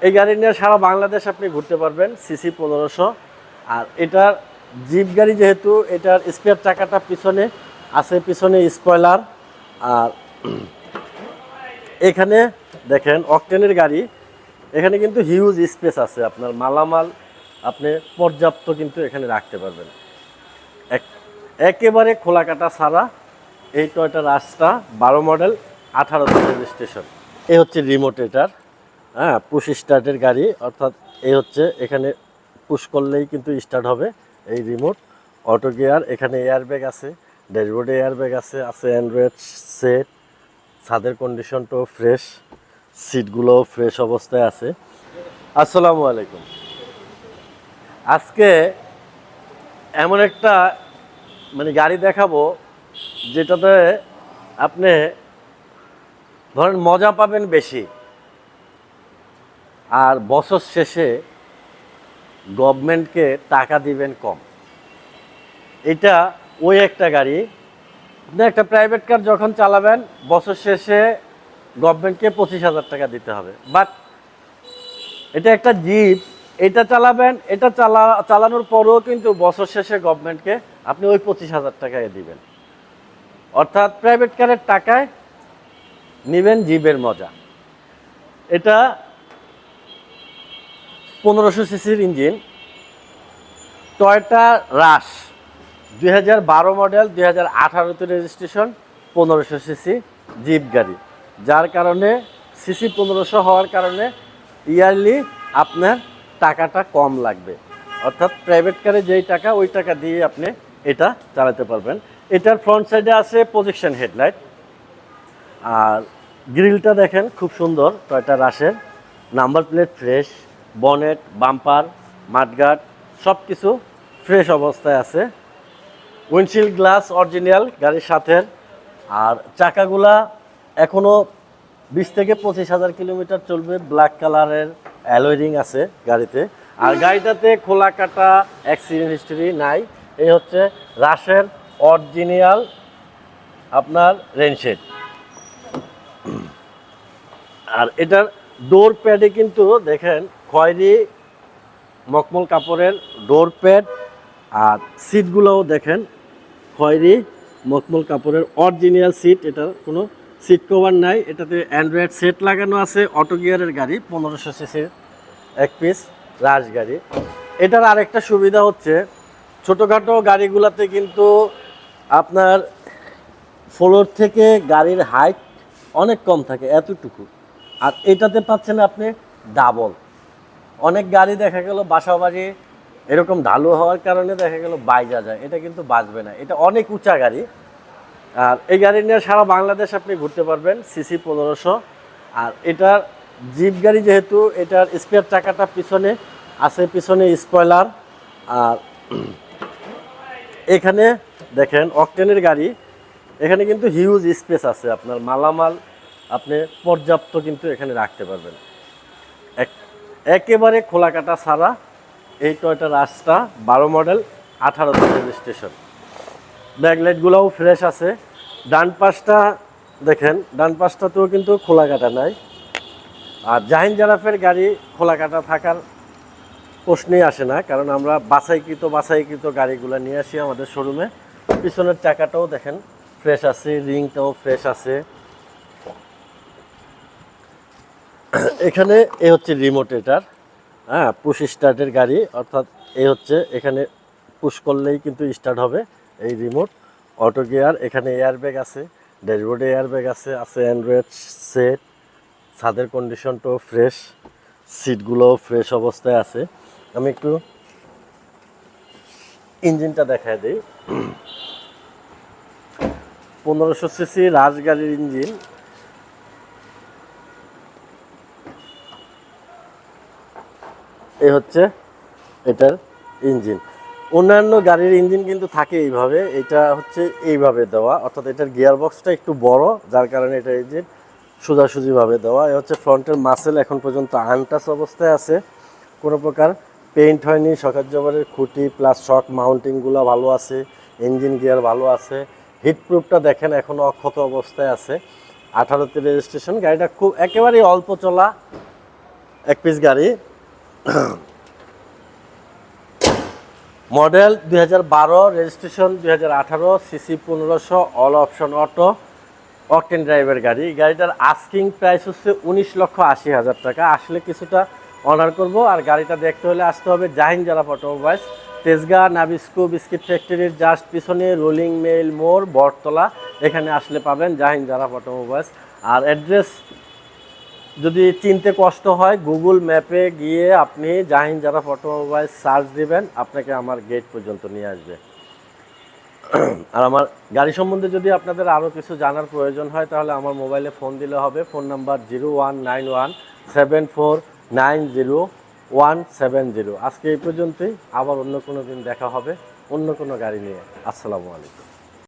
এই গাড়ি নিয়ে সারা বাংলাদেশ আপনি ঘুরতে পারবেন, সিসি পনেরোশো। আর এটার জিপ গাড়ি যেহেতু, এটার স্পেয়ার চাকাটা পিছনে আছে, পিছনে স্পয়লার। আর এখানে দেখেন অকটেনের গাড়ি। এখানে কিন্তু হিউজ স্পেস আছে, আপনার মালামাল আপনি পর্যাপ্ত কিন্তু এখানে রাখতে পারবেন। এক- একেবারে খোলা কাটা ছাড়া এই টয়টা রাস্তা বারো মডেল, আঠারো রেজিস্ট্রেশন। এই হচ্ছে রিমোট এটার। হ্যাঁ পুশ স্টার্টের গাড়ি, অর্থাৎ এই হচ্ছে এখানে পুশ করলেই কিন্তু স্টার্ট হবে এই রিমোট অটো গিয়ার এখানে এয়ার ব্যাগ আছে ড্যাশবোর্ডে এয়ার ব্যাগ আছে আছে অ্যান্ড্রয়েড সেট ছাদের কন্ডিশনটাও ফ্রেশ সিটগুলোও ফ্রেশ অবস্থায় আছে। আসসালামু আলাইকুম। আজকে এমন একটা মানে গাড়ি দেখাবো যেটাতে আপনি, ধরেন মজা পাবেন বেশি। আর বছর শেষে গভর্নমেন্টকে টাকা দিবেন কম। এটা ওই একটা গাড়ি। আপনি একটা প্রাইভেট কার যখন চালাবেন, বছর শেষে গভর্নমেন্টকে পঁচিশ হাজার টাকা দিতে হবে। বাট এটা একটা জিপ এটা চালাবেন, এটা চালা, চালানোর পরেও কিন্তু বছর শেষে গভর্নমেন্টকে আপনি ওই পঁচিশ হাজার টাকায় দিবেন। অর্থাৎ প্রাইভেট কারের টাকায় নেবেন জিপের মজা। এটা পনেরোশো সিসির ইঞ্জিন। টয়টা রাশ। দুই হাজার বারো মডেল, দুই হাজার আঠারোতে রেজিস্ট্রেশন, পনেরোশো সিসি জিপ গাড়ি। যার কারণে সিসি পনেরোশো হওয়ার কারণে ইয়ারলি আপনার টাকাটা কম লাগবে। অর্থাৎ প্রাইভেট কারে যেই টাকা, ওই টাকা দিয়ে আপনি এটা চালাতে পারবেন। এটার ফ্রন্ট সাইডে আছে প্রজেকশন হেডলাইট আর গ্রিলটা দেখেন, খুব সুন্দর। Toyota রাশের। Number plate fresh bonnet, bumper mudguard সব কিছু ফ্রেশ অবস্থায় আছে। উইন্ডশিল্ড গ্লাস, অরিজিনাল গাড়ির সাথে। আর চাকাগুলা এখনও বিশ থেকে পঁচিশ হাজার কিলোমিটার চলবে। ব্ল্যাক কালারের অ্যালোয়রিং আছে গাড়িতে। আর গাড়িটাতে খোলা কাটা অ্যাক্সিডেন্ট হিস্টোরি নাই। এই হচ্ছে রাশের অরিজিনাল আপনার রেনশেড। আর এটার ডোর প্যাডে কিন্তু দেখেন খয়েরি, মকমল কাপড়ের ডোর প্যাড আর সিটগুলোও দেখেন, খয়েরি, মকমল কাপড়ের অরিজিনাল সিট এটার কোনো সিট কভার নাই, এটাতে অ্যান্ড্রয়েড সেট লাগানো আছে অটো গিয়ারের গাড়ি, পনেরোশো সিসির এক পিস রাজ গাড়ি। এটার আরেকটা সুবিধা হচ্ছে, ছোটোখাটো গাড়িগুলোতে কিন্তু আপনার ফ্লোর থেকে গাড়ির হাইট অনেক কম থাকে, এতটুকু। আর এটাতে পাচ্ছেন আপনি ডাবল অনেক গাড়ি দেখা গেল বাসা বাড়ি এরকম ঢালু হওয়ার কারণে দেখা গেল বাইজা যায়। এটা কিন্তু বাঁচবে না। এটা অনেক উঁচা গাড়ি। আর এই গাড়ি নিয়ে সারা বাংলাদেশ আপনি ঘুরতে পারবেন, সিসি পনেরোশো। আর এটার জিপ গাড়ি যেহেতু, এটার স্পেয়ার চাকাটা পিছনে আছে, পিছনে স্পয়লার। আর এখানে দেখেন অকটেনের গাড়ি। এখানে কিন্তু হিউজ স্পেস আছে। আপনার মালামাল আপনি পর্যাপ্ত কিন্তু এখানে রাখতে পারবেন। এক- একেবারে খোলা কাটা ছাড়া এই টয়টা রাস্তা বারো মডেল, আঠারো রেজিস্ট্রেশন ব্যাকলাইটগুলোও ফ্রেশ আছে। ডান পাশটা দেখেন, ডান পাশটাতেও কিন্তু খোলা কাটা নাই। আর জাহিন জারাফের গাড়ি খোলা কাটা থাকার প্রশ্নই আসে না, কারণ আমরা বাছাইকৃত বাছাইকৃত গাড়িগুলো নিয়ে আসি আমাদের শোরুমে পিছনের চাকাটাও দেখেন ফ্রেশ আছে রিংটাও ফ্রেশ আছে। এখানে এ হচ্ছে রিমোট এটার হ্যাঁ পুশ স্টার্টের গাড়ি, অর্থাৎ এ হচ্ছে এখানে পুশ করলেই কিন্তু স্টার্ট হবে এই রিমোট অটো গিয়ার এখানে এয়ার ব্যাগ আছে ড্যাশবোর্ডে এয়ার ব্যাগ আছে আছে অ্যান্ড্রয়েড সেট ছাদের কন্ডিশনটাও ফ্রেশ সিটগুলোও ফ্রেশ অবস্থায় আছে। আমি একটু ইঞ্জিনটা দেখায় দিই। পনেরোশো সিসি রাজগাড়ির ইঞ্জিন এই হচ্ছে এটার ইঞ্জিন। অন্যান্য গাড়ির ইঞ্জিন কিন্তু থাকে এইভাবে, এটা হচ্ছে এইভাবে দেওয়া। অর্থাৎ এটার গিয়ার বক্সটা একটু বড়, যার কারণে এটার ইঞ্জিন সোজাসুজিভাবে দেওয়া। এ হচ্ছে ফ্রন্টের মাসেল এখন পর্যন্ত আনটাস অবস্থায় আছে। কোনো প্রকার পেইন্ট হয়নি শকের জবরের খুঁটি প্লাস শক মাউন্টিংগুলো ভালো আছে, ইঞ্জিন গিয়ার ভালো আছে। হিটপ্রুফটা দেখেন এখনও অক্ষত অবস্থায় আছে। আঠারোতে রেজিস্ট্রেশন, গাড়িটা খুব একেবারেই অল্প চলা এক পিস গাড়ি। মডেল দুই হাজার বারো, রেজিস্ট্রেশন দুই হাজার আঠারো, সিসি পনেরোশো, অল অপশন অটো, অকটেন ড্রাইভের গাড়ি। গাড়িটার আস্কিং প্রাইস হচ্ছে উনিশ লক্ষ আশি হাজার টাকা। আসলে কিছুটা অনার করব আর গাড়িটা দেখতে হলে আসতে হবে Jahin Zara automobiles, Tejgaon, Nabisco, biscuit ফ্যাক্টরির জাস্ট পিছনে রোলিং মেল মোড়, বটতলা। এখানে আসলে পাবেন জাহিন জারা অটোমোবাইলস। আর অ্যাড্রেস যদি চিনতে কষ্ট হয় গুগল ম্যাপে গিয়ে আপনি জাহিন যারা অটোমোবাইল সার্চ দিবেন, আপনাকে আমার গেট পর্যন্ত নিয়ে আসবে। আর আমার গাড়ি সম্বন্ধে যদি আপনাদের আরও কিছু জানার প্রয়োজন হয়, তাহলে আমার মোবাইলে ফোন দিলে হবে। Phone number zero one nine one seven four nine zero one seven zero. আজকে এই পর্যন্তই। আবার অন্য কোনো দিন দেখা হবে। অন্য কোনো গাড়ি নিয়ে। আসসালামু আলাইকুম।